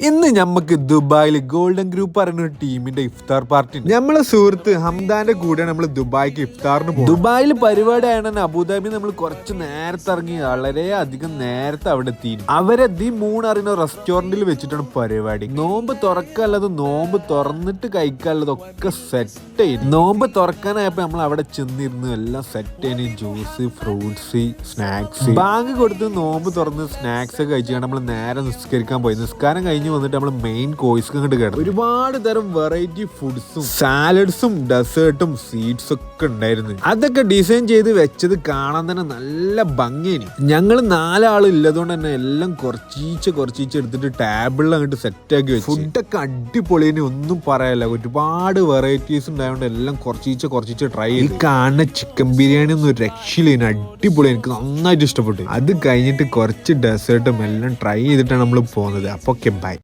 ഇന്ന് നമുക്ക് ദുബായിൽ ഗോൾഡൻ ഗ്രൂപ്പ് പറയുന്ന ഒരു ടീമിന്റെ ഇഫ്താർ പാർട്ടി നമ്മളെ സുഹൃത്ത് ഹംദാന്റെ കൂടെ നമ്മൾ ദുബായിക്ക് ഇഫ്താറിന് പോകും ദുബായിൽ പരിപാടി ആയതന്നെ അബുദാബി നമ്മൾ കുറച്ച് നേരത്തെ ഇറങ്ങി വളരെ അധികം നേരത്തെ അവിടെ എത്തി. അവരെ ദി മൂൺ അറിയുന്ന റെസ്റ്റോറന്റിൽ വെച്ചിട്ടാണ് പരിപാടി. നോമ്പ് തുറക്കാനുള്ളത് നോമ്പ് തുറന്നിട്ട് കഴിക്കാനുള്ളത് ഒക്കെ സെറ്റ് ചെയ്തു. നോമ്പ് തുറക്കാനായപ്പോ നമ്മൾ അവിടെ ചെന്നിരുന്നു. എല്ലാം സെറ്റ് ചെയ്യുന്ന ജ്യൂസ് ഫ്രൂട്ട്സ് സ്നാക്സ് ബാങ്ക് കൊടുത്ത് നോമ്പ് തുറന്ന് സ്നാക്സ് ഒക്കെ കഴിച്ചാണ് നമ്മൾ നേരെ നിസ്കരിക്കാൻ പോയി. നിസ്കാരം കഴിഞ്ഞ് വന്നിട്ട് നമ്മൾ മെയിൻ കോഴ്സ് കണ്ട് കിടന്നു ഒരുപാട് തരം വെറൈറ്റി ഫുഡ്സും സാലഡ്സും ഡെസേർട്ടും സ്വീറ്റ്സ് ഒക്കെ ഉണ്ടായിരുന്നു. അതൊക്കെ ഡിസൈൻ ചെയ്ത് വെച്ചത് കാണാൻ തന്നെ നല്ല ഭംഗിയാണ്. ഞങ്ങൾ നാലാൾ ഇല്ലതുകൊണ്ട് തന്നെ എല്ലാം കുറച്ചീച്ച കുറച്ചീച്ച എടുത്തിട്ട് ടേബിളിൽ അങ്ങോട്ട് സെറ്റ് ആക്കി വെച്ചു. ഫുഡൊക്കെ അടിപൊളിയാണ് ഒന്നും പറയാല്ല. ഒരുപാട് വെറൈറ്റീസ് ഉണ്ടായതുകൊണ്ട് എല്ലാം കുറച്ചീച്ച കുറച്ചീച്ച ട്രൈ ചെയ്തു. ഈ കാണുന്ന ചിക്കൻ ബിരിയാണി ഒന്നും രക്ഷയില്ല. അടിപൊളി എനിക്ക് നന്നായിട്ട് ഇഷ്ടപ്പെട്ടു. അത് കഴിഞ്ഞിട്ട് കുറച്ച് ഡെസേർട്ടും എല്ലാം ട്രൈ ചെയ്തിട്ടാണ് നമ്മൾ പോകുന്നത് അപ്പൊ ഓക്കെ ബൈ